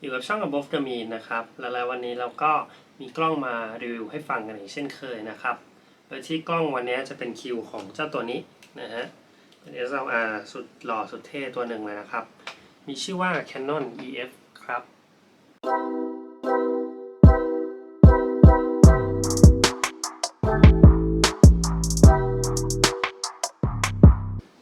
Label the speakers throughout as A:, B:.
A: อยู่กับช่อง Above the Mean นะครับแล้ววันนี้เราก็มีกล้องมารีวิวให้ฟังกันอีกเช่นเคยนะครับ โดยที่กล้องวันนี้จะเป็นคิวของเจ้าตัวนี้นะฮะเป็น SLR สุดหล่อสุดเท่ตัวหนึ่งเลยนะครับ มีชื่อว่า Canon EF ครับ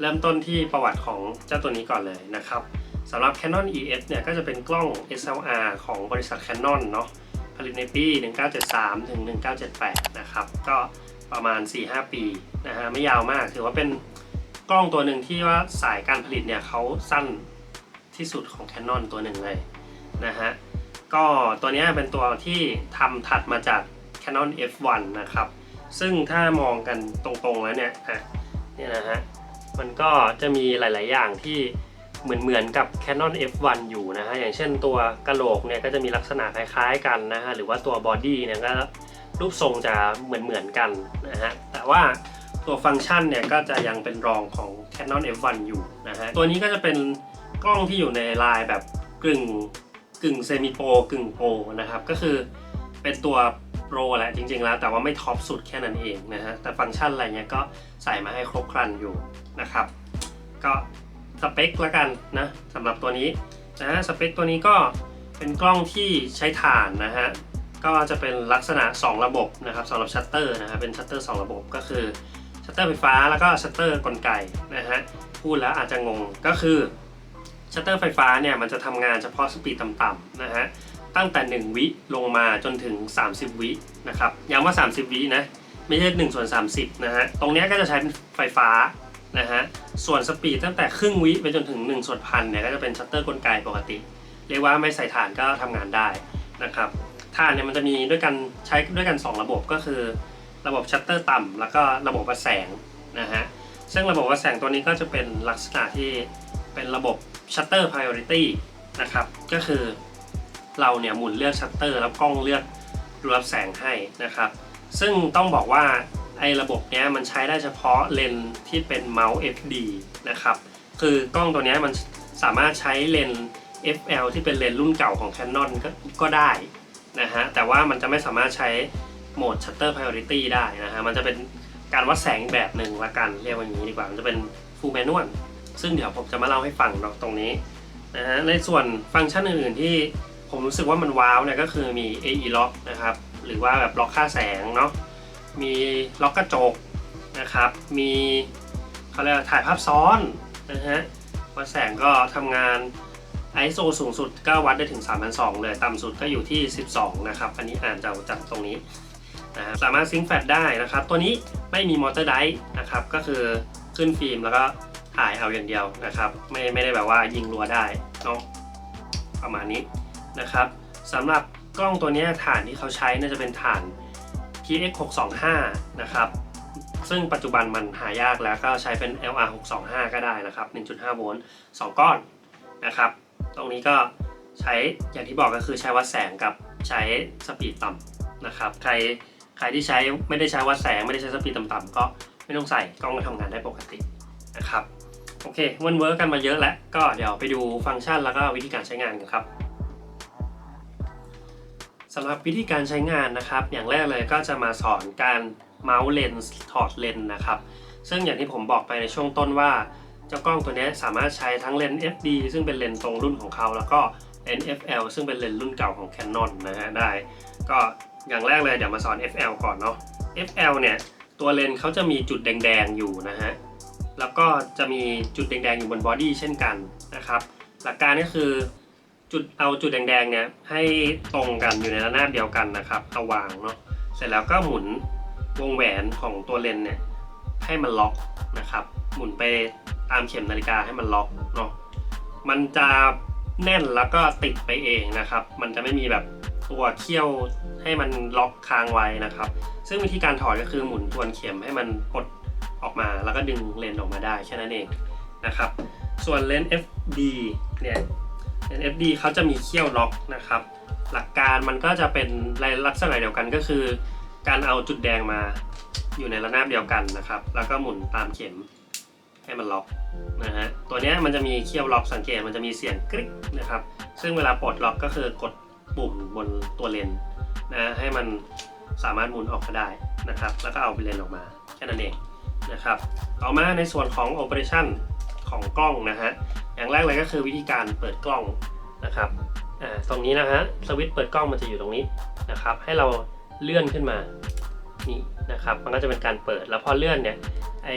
A: เริ่มต้นที่ประวัติของเจ้าตัวนี้ก่อนเลยนะครับ สำหรับ Canon EF เนี่ย ก็จะเป็นกล้อง SLR ของบริษัท Canon เนาะผลิตในปี 1973 ถึง 1978 นะครับ ก็ประมาณ 4-5 ปีนะฮะ ไม่ยาวมาก ถือว่าเป็นกล้องตัวหนึ่งที่ว่าสายการผลิตเนี่ยเขาสั้นที่สุดของ Canon ตัวหนึ่งเลยนะฮะ ก็ตัวนี้เป็นตัวที่ทำถัดมาจาก Canon F1 นะครับ ซึ่งถ้ามองกันตรงๆแล้วเนี่ย อะ เนี่ยนะฮะ มันก็จะมีหลาย ๆ อย่างที่ เหมือนเหมือนกับ Canon F1 อยู่นะฮะอย่างเช่นตัวกระโหลกเนี่ยก็จะมีลักษณะคล้ายๆกันนะฮะหรือว่าตัวบอดี้เนี่ยก็รูปทรงจะเหมือนเหมือนกันนะฮะแต่ว่าตัวฟังก์ชันเนี่ยก็จะยังเป็นรองของ Canon F1 อยู่นะฮะตัวนี้ก็จะเป็นกล้องที่อยู่ในลายแบบกึ่งกึ่งเซมิโปรกึ่งโปรนะครับก็คือเป็นตัวโปรแหละจริงๆแล้ว แต่ว่าไม่ท็อปสุดแค่นั้นเองนะฮะแต่ฟังก์ชันอะไรเงี้ยก็ใส่มาให้ครบครันอยู่นะครับก็ สเปคละกันนะสำหรับตัวนี้นะฮะสเปคตัวนี้ก็เป็นกล้องที่ใช้ถ่านนะฮะก็จะเป็นลักษณะ 2 ระบบนะครับสำหรับชัตเตอร์นะฮะเป็นชัตเตอร์ 2 ระบบก็คือชัตเตอร์ไฟฟ้าแล้วก็ชัตเตอร์กลไกนะฮะพูดแล้วอาจจะงงก็คือชัตเตอร์ไฟฟ้าเนี่ยมันจะทำงานเฉพาะสปีดต่ำๆนะฮะตั้งแต่ 1 วิลงมาจนถึง 30 วินะครับย้ำว่า 30 วินะไม่ใช่1ส่วน30นะฮะตรงนี้ก็จะใช้เป็นไฟฟ้า นะฮะ ส่วนสปีดตั้งแต่ครึ่งวิไปจนถึง1ส่วนพันเนี่ยก็จะเป็นชัตเตอร์กลไกปกติ เรียกว่าไม่ใส่ฐานก็ทำงานได้นะครับฐานเนี่ยมันจะมีด้วยกันใช้ด้วยกัน 2 ระบบก็คือ ระบบชัตเตอร์ต่ำแล้วก็ระบบวัดแสงนะฮะ ซึ่งระบบวัดแสงตัวนี้ก็จะเป็นลักษณะที่เป็นระบบชัตเตอร์ priority นะครับ ก็คือเราเนี่ยหมุนเลือกชัตเตอร์แล้วกล้องเลือกรับแสงให้นะครับ ซึ่งต้องบอกว่า ไอ้ระบบเนี้ยมันใช้ได้เฉพาะเลนส์ที่เป็นเมาส์ FD นะครับ คือกล้องตัวเนี้ยมันสามารถใช้เลนส์ FL ที่เป็นเลนส์รุ่นเก่าของ Canon ก็ก็ได้นะฮะ แต่ว่ามันจะไม่สามารถใช้โหมด Shutter Priority ได้นะฮะ มันจะเป็นการวัดแสงแบบหนึ่งละกัน เรียกว่าอย่างนี้ดีกว่า มันจะเป็น Full Manual ซึ่งเดี๋ยวผมจะมาเล่าให้ฟังเนาะตรงนี้นะฮะ ในส่วนฟังก์ชันอื่นๆที่ผมรู้สึกว่ามันว้าวเนี่ยก็คือมี AE Lock นะครับ หรือว่าแบบล็อกค่าแสงเนาะ มีล็อกกระจกนะครับ มีเขาเรียกถ่ายภาพซ้อนนะฮะวัดแสงก็ทำงาน ISO สูงสุดก็วัดได้ถึง 3,200 เลย ต่ำสุดก็อยู่ที่ 12 นะครับ อันนี้อ่านจากจากตรงนี้นะฮะสามารถซิงค์แฟลชได้นะครับ ตัวนี้ไม่มีมอเตอร์ไดร์นะครับ ก็คือขึ้นฟิล์มแล้วก็ถ่ายเอาอย่างเดียวนะครับ ไม่ไม่ได้แบบว่ายิงรัวได้เนาะประมาณนี้นะครับสำหรับกล้องตัวนี้ฐานที่เขาใช้น่าจะเป็นฐาน TX 625นะครับ ซึ่งปัจจุบันมันหายากแล้วก็ใช้เป็น LR 625ก็ได้นะครับ 1.5 โวลต์2ก้อนนะครับ ตรงนี้ก็ใช้อย่างที่บอกก็คือใช้วัดแสงกับใช้สปีดต่ำนะครับ ใครใครที่ใช้ไม่ได้ใช้วัดแสงไม่ได้ใช้สปีดต่ำๆก็ไม่ต้องใส่กล้องก็ทำงานได้ปกตินะครับโอเควันเวิร์กกันมาเยอะแล้วก็เดี๋ยวไปดูฟังก์ชันแล้วก็วิธีการใช้งานกันครับ สำหรับวิธีการใช้งานนะครับ อย่างแรกเลยก็จะมาสอนการเมาส์เลนส์ถอดเลนส์นะครับ ซึ่งอย่างที่ผมบอกไปในช่วงต้นว่า เจ้ากล้องตัวนี้สามารถใช้ทั้งเลนส์ FD ซึ่งเป็นเลนส์ตรงรุ่นของเขา แล้วก็เลนส์ FL ซึ่งเป็นเลนส์รุ่นเก่าของ Canon นะฮะได้ ก็อย่างแรกเลยเดี๋ยวมาสอน FL ก่อนเนาะ FL เนี่ยตัวเลนส์เขาจะมีจุดแดงๆอยู่นะฮะแล้วก็จะมีจุดแดงๆอยู่บนบอดี้เช่นกันนะครับหลักการก็คือ จุดเอาจุดแดงๆเนี่ยให้ตรงกันอยู่ในระนาบเดียวกันนะครับเอาวางเนาะเสร็จแล้วก็หมุนวงแหวนของตัวเลนส์เนี่ยให้มันล็อกนะครับ หมุนไปตามเข็มนาฬิกาให้มันล็อกเนาะมันจะแน่นแล้วก็ติดไปเองนะครับ มันจะไม่มีแบบตัวเขี้ยวให้มันล็อกค้างไว้นะครับ ซึ่งวิธีการถอดก็คือหมุนทวนเข็มให้มันปลดออกมาแล้วก็ดึงเลนส์ออกมาได้แค่นั้นเองนะครับ ส่วนเลนส์ FD เนี่ย NFD เขาจะมีเขี้ยวล็อกนะครับ หลักการมันก็จะเป็นลักษณะเดียวกันก็คือ การเอาจุดแดงมาอยู่ในระนาบเดียวกันนะครับ แล้วก็หมุนตามเข็มให้มันล็อกนะฮะตัวนี้มันจะมีเคี่ยวล็อกสังเกตมันจะมีเสียงกริ๊กนะครับ ซึ่งเวลาปลดล็อกก็คือกดปุ่มบนตัวเลนนะให้มันสามารถหมุนออกมาได้นะครับ แล้วก็เอาไปเลนออกมาแค่นั้นเองนะครับ ต่อมาในส่วนของ Operation ของกล้องนะฮะ อย่างแรกเลยก็คือวิธีการเปิดกล้องนะครับอ่าตรงนี้นะฮะสวิตช์เปิดกล้องมันจะอยู่ตรงนี้นะครับ ให้เราเลื่อนขึ้นมานี่นะครับ มันก็จะเป็นการเปิดแล้วพอเลื่อนเนี่ยไอ้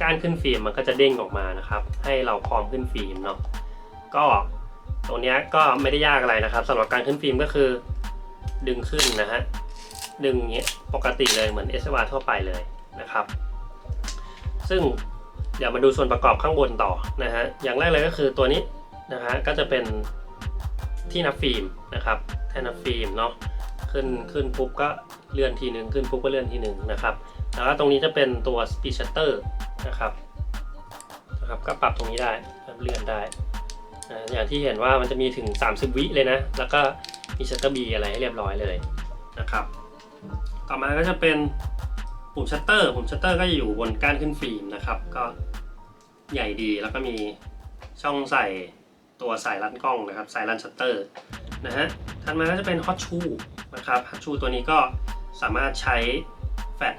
A: ก้านขึ้นฟิล์มมันก็จะเด้งออกมานะครับ ให้เราพร้อมขึ้นฟิล์มเนาะก็ตรงเนี้ยก็ไม่ได้ยากอะไรนะครับสำหรับการขึ้นฟิล์มก็คือ ดึงขึ้นนะฮะดึงอย่างเงี้ยปกติเลยเหมือน s อ r ทั่วไปเลยนะครับ ซึ่ง เดี๋ยวมาดูส่วนประกอบข้างบนต่อนะฮะ อย่างแรกเลยก็คือตัวนี้นะฮะก็จะเป็นที่นับฟิล์มนะครับแท่นนับฟิล์มเนาะขึ้นขึ้นปุ๊บก็เลื่อนทีหนึ่งขึ้นปุ๊บก็เลื่อนทีหนึ่งนะครับแล้วก็ตรงนี้จะเป็นตัว speed shutter นะครับนะครับก็ปรับตรงนี้ได้เลื่อนได้อย่างที่เห็นว่ามันจะมีถึง 30 วิเลยนะ แล้วก็มี shutter B อะไรให้เรียบร้อยเลยนะครับ ต่อมาก็จะเป็น ปุ่มชัตเตอร์ปุ่มชัตเตอร์ก็จะอยู่บนก้านขึ้นฟิล์มนะครับ ก็ใหญ่ดีแล้วก็มีช่องใส่ตัวสายรัดกล้องนะครับสายรันชัตเตอร์นะฮะถัดมาก็จะเป็น Hot Shoe นะครับ Hot Shoe ตัวนี้ก็สามารถใช้แฟลช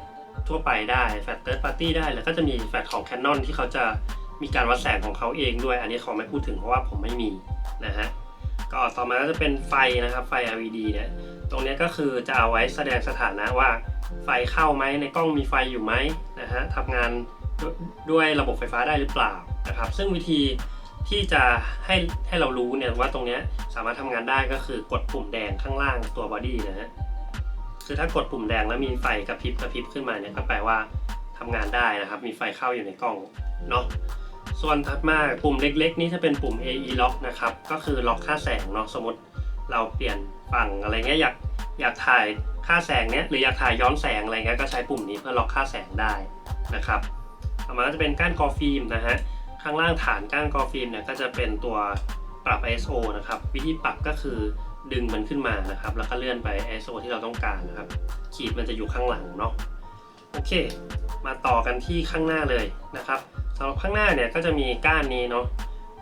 A: ทั่วไปได้แฟลช Third Party ได้ แล้วก็จะมีแฟลชของ Canon ที่เขาจะมีการวัดแสงของเขาเองด้วย อันนี้ขอไม่พูดถึงเพราะว่าผมไม่มีนะฮะก็ต่อมาก็จะเป็นไฟนะครับไฟ LED เนี่ยตรงนี้ก็คือจะเอาไว้แสดงสถานะว่า ไฟเข้าไหมในกล้องมีไฟอยู่ไหมนะฮะทำงานด้วยระบบไฟฟ้าได้หรือเปล่านะครับ ซึ่งวิธีที่จะให้ให้เรารู้เนี่ยว่าตรงนี้สามารถทำงานได้ก็คือกดปุ่มแดงข้างล่างตัวบอดี้นะฮะคือถ้ากดปุ่มแดงแล้วมีไฟกระพริบกระพริบขึ้นมาเนี่ยก็แปลว่าทำงานได้นะครับ มีไฟเข้าอยู่ในกล้องเนาะส่วนถัดมาปุ่มเล็กๆ นี่จะเป็นปุ่ม AE lock นะครับ ก็คือล็อกค่าแสงเนาะสมมติเราเปลี่ยนฝั่งอะไรเงี้ยอยาก อยากถ่ายค่าแสงเนี้ยหรืออยากถ่ายย้อนแสงอะไรเงี้ยก็ใช้ปุ่มนี้เพื่อล็อกค่าแสงได้นะครับต่อมาก็จะเป็นก้านกอฟิล์มนะฮะข้างล่างฐานก้านกอฟิล์มเนี่ยก็จะเป็นตัวปรับ ISO นะครับวิธีปรับก็คือดึงมันขึ้นมานะครับ แล้วก็เลื่อนไป ISO ที่เราต้องการนะครับ ขีดมันจะอยู่ข้างหลังเนาะโอเค มาต่อกันที่ข้างหน้าเลยนะครับสำหรับข้างหน้าเนี่ยก็จะมีก้านนี้เนาะ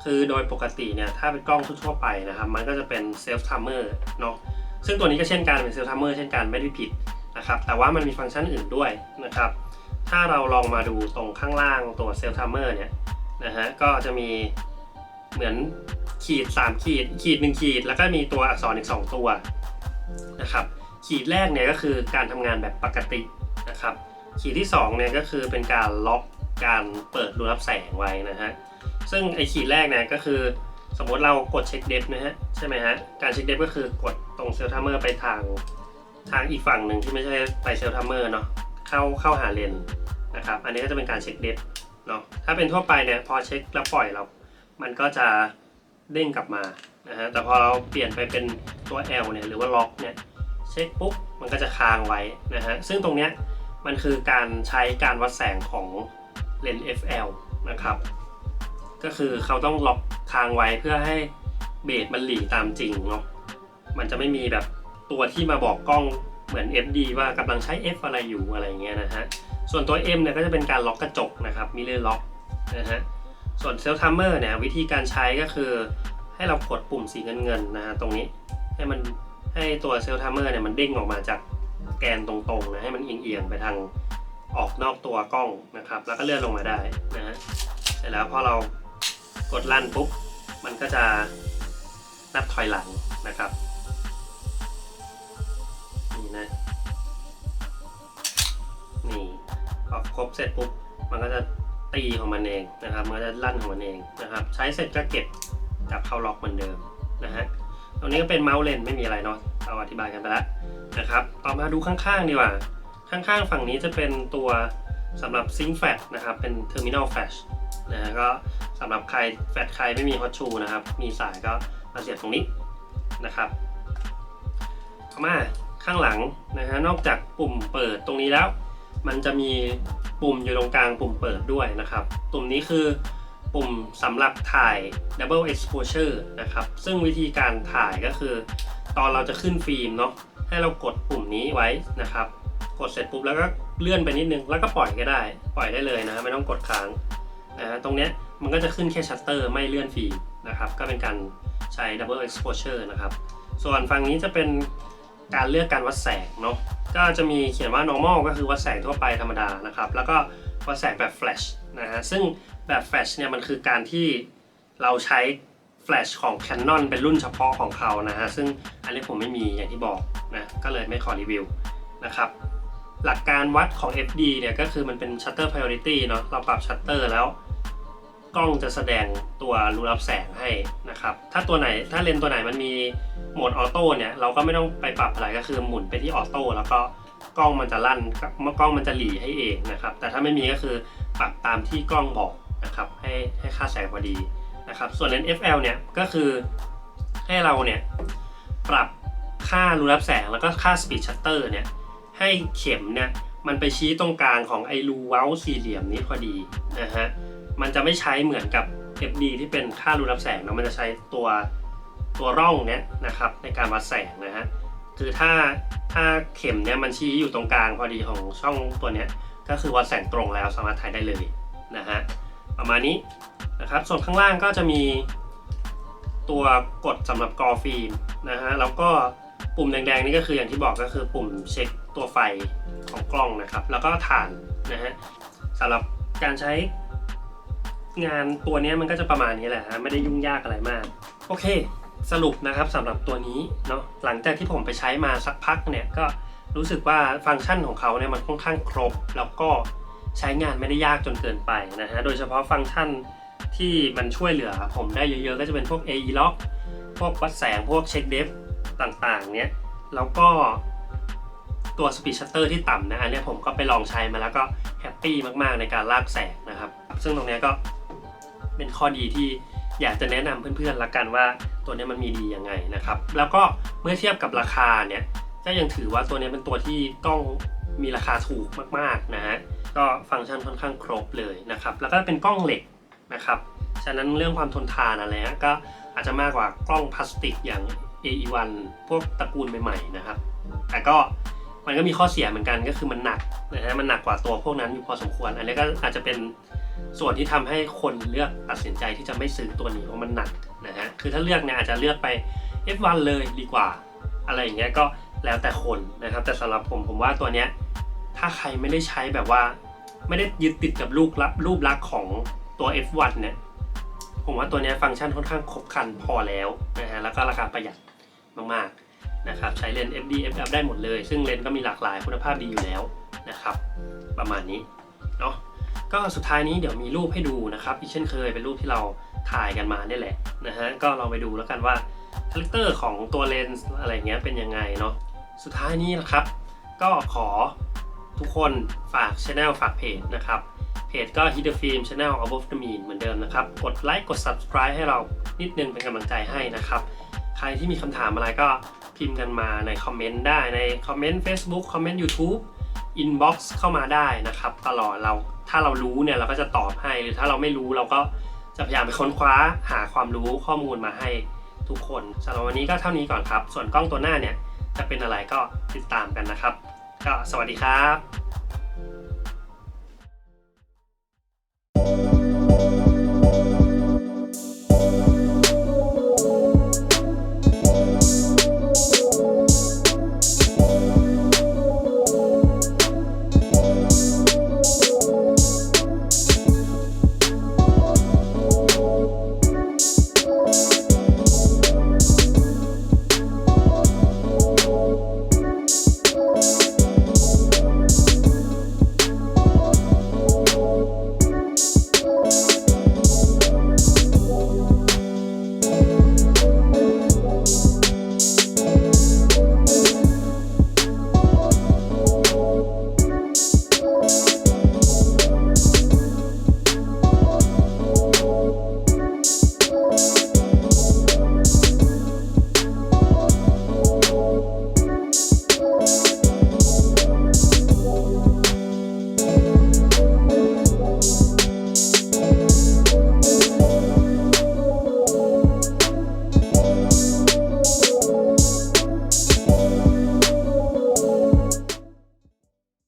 A: คือโดยปกติเนี่ยถ้าเป็นกล้องทั่วไปนะครับ มันก็จะเป็นเซลฟ์ทัมเมอร์เนาะ ซึ่งตัวนี้ก็เช่นกันเป็นเซลฟ์ทัมเมอร์เช่นกันไม่ได้ผิดนะครับ แต่ว่ามันมีฟังก์ชันอื่นด้วยนะครับ ถ้าเราลองมาดูตรงข้างล่างตัวเซลฟ์ทัมเมอร์เนี่ยนะฮะก็จะมีเหมือนขีด 3 ขีด ขีด 1 ขีด แล้วก็มีตัวอักษรอีก 2 ตัวนะครับขีดแรกเนี่ยก็คือการทำงานแบบปกตินะครับ ขีดที่2เนี่ยก็คือเป็นการล็อกการเปิดรูรับแสงไว้นะฮะซึ่งไอขีดแรกเนี่ยก็คือสมมติเรากดเช็คเดฟนะฮะใช่ไหมฮะการเช็คเดฟก็คือกด ตรงเซลทัมเมอร์ไปทางทางอีกฝั่งหนึ่งที่ไม่ใช่ไปเซลทัมเมอร์เนาะเข้าเข้าหาเลนนะครับ อันนี้ก็จะเป็นการเช็คเดฟเนาะถ้าเป็นทั่วไปเนี่ยพอเช็คแล้วปล่อยเรา มันก็จะเด้งกลับมานะฮะแต่พอเราเปลี่ยนไปเป็นตัว L เนี่ยหรือว่าล็อกเนี่ยเช็คปุ๊บมันก็จะค้างไว้นะฮะซึ่งตรงเนี้ยมันคือการใช้การวัดแสงของเลนส์ FL นะครับ ก็คือเขาต้องล็อกทางไว้เพื่อให้เบสมันหลีตามจริงเนาะ มันจะไม่มีแบบตัวที่มาบอกกล้องเหมือน FD ว่ากำลังใช้ F อะไรอยู่อะไรเงี้ยนะฮะ ส่วนตัว M เนี่ยก็จะเป็นการล็อกกระจกนะครับมิเลอร์ล็อกนะฮะ ส่วนเซลทัมเมอร์เนี่ยวิธีการใช้ก็คือให้เรากดปุ่มสีเงินเงินๆนะฮะตรงนี้ให้มันให้ตัวเซลทัมเมอร์เนี่ยมันเด้งออกมาจากแกนตรงๆนะให้มันเอียงๆไปทางออกนอกตัวกล้องนะครับ แล้วก็เลื่อนลงมาได้นะฮะเสร็จแล้วพอเรากดลั่นปุ๊บมันก็จะนับถอยหลังนะครับ นี่นะ นี่พอครบเสร็จปุ๊บ มันก็จะตีของมันเองนะครับ มันก็จะลั่นของมันเองนะครับ ใช้เสร็จก็เก็บกลับเข้าล็อกเหมือนเดิมนะฮะ ตรงนี้ก็เป็นเมาส์เลนไม่มีอะไรเนาะ เราอธิบายกันไปแล้วนะครับ ต่อมาดูข้างๆดีกว่า ข้างๆฝั่งนี้จะเป็นตัวสำหรับซิงแฟชนะครับ เป็น Terminal Flash นะฮะ ก็สำหรับใครแฟลชใครไม่มีฮอตชูนะครับ มีสายก็มาเสียบตรงนี้นะครับต่อมา ข้างหลังนะฮะนอกจากปุ่มเปิดตรงนี้แล้ว มันจะมีปุ่มอยู่ตรงกลางปุ่มเปิดด้วยนะครับ ปุ่มนี้คือปุ่มสำหรับถ่าย Double Exposure นะครับ ซึ่งวิธีการถ่ายก็คือ ตอนเราจะขึ้นฟิล์มเนาะให้เรากดปุ่มนี้ไว้นะครับ กดเสร็จปุ๊บแล้วก็เลื่อนไปนิดนึง แล้วก็ปล่อยก็ได้ ปล่อยได้เลยนะไม่ต้องกดค้างนะตรงเนี้ยมันก็จะขึ้นแค่ชัตเตอร์ไม่เลื่อนฟิล์มนะครับ ก็เป็นการใช้ double exposure นะครับ ส่วนฝั่งนี้จะเป็น การเลือกการวัดแสงเนาะก็จะมีเขียนว่า normal ก็คือวัดแสงทั่วไปธรรมดานะครับ แล้วก็วัดแสงแบบ flash นะฮะซึ่งแบบ flash เนี่ยมันคือการที่เราใช้ flash ของ Canon เป็นรุ่นเฉพาะของเขานะฮะ ซึ่งอันนี้ผมไม่มีอย่างที่บอกนะ ก็เลยไม่ขอรีวิวนะครับ หลักการวัดของ FD เนี่ยก็คือมันเป็น shutter priority เนาะ เราปรับ shutter แล้ว กล้องจะแสดงตัวรูรับแสงให้นะครับ ถ้าตัวไหนถ้าเลนส์ตัวไหนมันมีโหมดออโต้เนี่ยเราก็ไม่ต้องไปปรับอะไรก็คือหมุนไปที่ออโต้แล้วก็กล้องมันจะลั่นกล้องมันจะหลีให้เองนะครับ แต่ถ้าไม่มีก็คือปรับตามที่กล้องบอกนะครับให้ให้ค่าแสงพอดีนะครับ ส่วนเลนส์ FL เนี่ยก็คือให้เราเนี่ยปรับค่ารูรับแสงแล้วก็ค่า speed shutter เนี่ยให้เข็มเนี่ยมันไปชี้ตรงกลางของไอ้รูเว้าสี่เหลี่ยมนี้พอดีนะฮะ มันจะไม่ใช้เหมือนกับ FD ที่เป็นค่ารูรับแสงนะมันจะใช้ตัวตัวร่องเนี้ยนะครับในการวัดแสงนะฮะคือถ้าถ้าเข็มเนี้ยมันชี้อยู่ตรงกลางพอดีของช่องตัวเนี้ยก็คือวัดแสงตรงแล้วสามารถถ่ายได้เลยนะฮะประมาณนี้นะครับส่วนข้างล่างก็จะมีตัวกดสำหรับกรอฟิล์มนะฮะแล้วก็ปุ่มแดงๆนี่ก็คืออย่างที่บอกก็คือปุ่มเช็คตัวไฟของกล้องนะครับ แล้วก็ฐานนะฮะสำหรับการใช้ งานตัวนี้มันก็จะประมาณนี้แหละฮะไม่ได้ยุ่งยากอะไรมาก โอเค สรุปนะครับสำหรับตัวนี้เนาะหลังจากที่ผมไปใช้มาสักพักเนี่ยก็รู้สึกว่าฟังก์ชันของเขาเนี่ยมันค่อนข้างครบ แล้วก็ใช้งานไม่ได้ยากจนเกินไปนะฮะโดยเฉพาะฟังก์ชันที่มันช่วยเหลือผมได้예อะๆ ก็จะเป็นพวก AE lock พวกวัดแสงพวกเช็คเดฟต่างๆ เนี่ยแล้วก็ตัว speed shutter ที่ต่ำนะอันนี้ผมก็ไปลองใช้มาแล้วก็แฮปปี้มากๆในการลากแสงนะครับ ซึ่งตรงนี้ก็ เป็นข้อดีที่อยากจะแนะนำเพื่อนๆละกันว่าตัวนี้มันมีดียังไงนะครับ แล้วก็เมื่อเทียบกับราคาเนี่ยก็ยังถือว่าตัวนี้เป็นตัวที่กล้องมีราคาถูกมากๆนะฮะก็ฟังก์ชันค่อนข้างครบเลยนะครับ แล้วก็เป็นกล้องเหล็กนะครับฉะนั้นเรื่องความทนทานอะไรเงี้ยก็อาจจะมากกว่ากล้องพลาสติกอย่าง AE1 พวกตระกูลใหม่ๆนะครับ แต่ก็มันก็มีข้อเสียเหมือนกันก็คือมันหนักนะฮะมันหนักกว่าตัวพวกนั้นอยู่พอสมควร อันนี้ก็อาจจะเป็น ส่วนที่ทำให้คนเลือกตัดสินใจที่จะไม่ซื้อตัวนี้เพราะมันหนักนะฮะคือถ้าเลือกเนี่ยอาจจะเลือกไป F1 เลยดีกว่า อะไรอย่างเงี้ยก็แล้วแต่คนนะครับ แต่สำหรับผมผมว่าตัวเนี้ยถ้าใครไม่ได้ใช้แบบว่า ไม่ได้ยึดติดกับรูปลักษณ์รูปลักษณ์ของตัว F1 เนี่ยผมว่าตัวนี้ฟังก์ชันค่อนข้างครบครันพอแล้วนะฮะแล้วก็ราคาประหยัดมากๆนะครับใช้เลนส์ FD FF ได้หมดเลย ซึ่งเลนส์ก็มีหลากหลายคุณภาพดีอยู่แล้วนะครับ ประมาณนี้เนาะ ก็สุดท้ายนี้เดี๋ยวมีรูปให้ดูนะครับอีกเช่นเคยเป็นรูปที่เราถ่ายกันมาเนี่ยแหละนะฮะก็ลองไปดูแล้วกันว่าคาแรคเตอร์ของตัวเลนส์อะไรเงี้ยเป็นยังไงเนาะสุดท้ายนี้นะครับก็ขอทุกคนฝากช anel ฝากเพจนะครับเพจก็ Hit the Film Channel Above the Mean เหมือนเดิมนะครับ กดไลค์กด subscribe ให้เรานิดนึงเป็นกำลังใจให้นะครับ ใครที่มีคำถามอะไรก็พิมพ์กันมาในคอมเมนต์ได้ในคอมเมนต์ Facebook คอมเมนต์ YouTube inbox เข้ามาได้นะครับ ตลอดเรา ถ้าเรารู้เนี่ยเราก็จะตอบให้หรือถ้าเราไม่รู้เราก็จะพยายามไปค้นคว้าหาความรู้ข้อมูลมาให้ทุกคนสำหรับวันนี้ก็เท่านี้ก่อนครับ ส่วนกล้องตัวหน้าเนี่ยจะเป็นอะไรก็ติดตามกันนะครับ ก็สวัสดีครับ